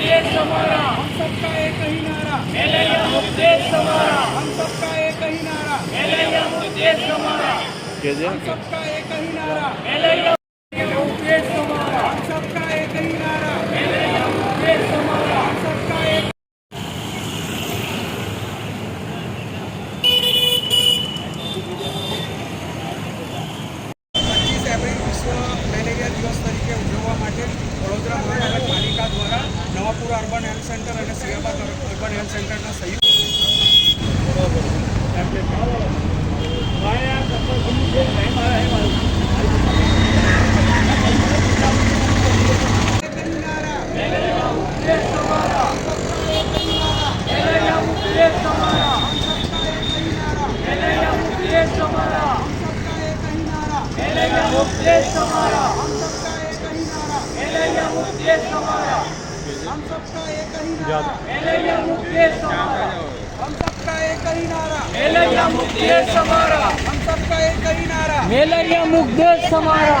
देश हमारा हम सबका एक ही नारा मलेरिया मुक्त देश हमारा हम सबका एक ही नारा मलेरिया मुक्त देश हमारा हम सबका एक ही नारा मलेरिया मुक्त देश हमारा हम सबका નવાપુરા અર્બન હેલ્થ સેન્ટર અને સિયાબાદ અર્બન હેલ્થ સેન્ટરના સંયુક્ત हम सबका एक ही नारा मलेरिया मुक्त देश हमारा हम सबका एक ही नारा मलेरिया मुक्त देश हमारा हम सबका एक ही नारा मलेरिया मुक्त देश हमारा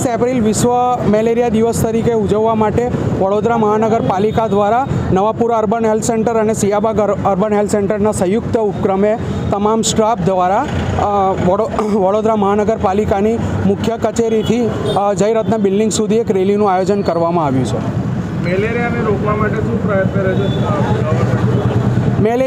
ત્રીસ એપ્રિલ વિશ્વ મેલેરિયા દિવસ તરીકે ઉજવવા માટે વડોદરા મહાનગરપાલિકા દ્વારા નવાપુરા અર્બન હેલ્થ સેન્ટર અને સિયાબાગ અર્બન હેલ્થ સેન્ટરના સંયુક્ત ઉપક્રમે તમામ સ્ટાફ દ્વારા વડોદરા મહાનગરપાલિકાની મુખ્ય કચેરીથી જયરત્ન બિલ્ડિંગ સુધી એક રેલીનું આયોજન કરવામાં આવ્યું છે. મેલેરિયાને રોકવા માટે શું પ્રયત્ન રહેશે?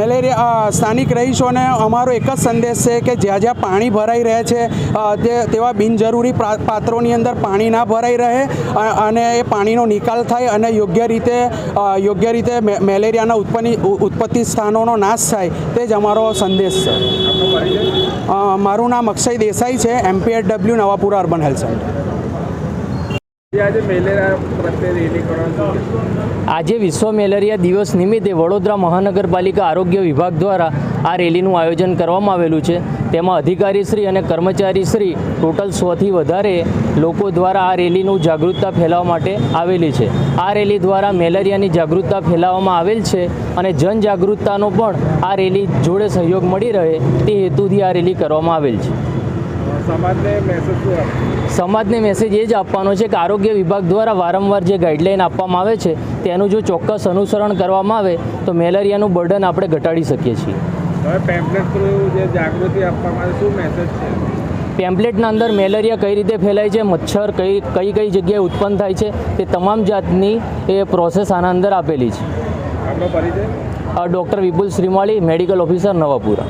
મેલેરિયા સ્થાનિક રહીશોને અમારો એક જ સંદેશ છે કે જ્યાં જ્યાં પાણી ભરાઈ રહે છે તે, તેવા બિનજરૂરી પાત્રોની અંદર પાણી ના ભરાઈ રહે અને એ પાણીનો નિકાલ થાય અને યોગ્ય રીતે યોગ્ય રીતે મેલેરિયાના ઉત્પન્ન ઉત્પત્તિ સ્થાનોનો નાશ થાય, તે જ અમારો સંદેશ છે. મારું નામ અક્ષય દેસાઈ છે MPHW Navapura urban health centre આજે વિશ્વ મેલેરિયા દિવસ નિમિત્તે વડોદરા મહાનગરપાલિકા આરોગ્ય વિભાગ દ્વારા આ રેલીનું આયોજન કરવામાં આવેલું છે. તેમાં અધિકારીશ્રી અને કર્મચારીશ્રી ટોટલ સોથી વધારે લોકો દ્વારા આ રેલીનું જાગૃતતા ફેલાવવા માટે આવેલી છે. આ રેલી દ્વારા મેલેરિયાની જાગૃતતા ફેલાવવામાં આવેલ છે અને જનજાગૃતતાનો પણ આ રેલી જોડે સહયોગ મળી રહે તે હેતુથી આ રેલી કરવામાં આવેલ છે. સમાજને મેસેજ એ જ આપવાનો છે કે આરોગ્ય વિભાગ દ્વારા વારંવાર જે ગાઈડલાઈન આપવામાં આવે છે તેનું જો ચોક્કસ અનુસરણ કરવામાં આવે તો મેલેરિયાનું બર્ડન આપણે ઘટાડી શકીએ છીએ. પેમ્પલેટના અંદર મેલેરિયા કઈ રીતે ફેલાય છે મચ્છર કઈ કઈ કઈ જગ્યાએ ઉત્પન્ન થાય છે તે તમામ જાતની એ પ્રોસેસ આના અંદર આપેલી છે. Doctor Vipul Shrimali medical officer Navapura.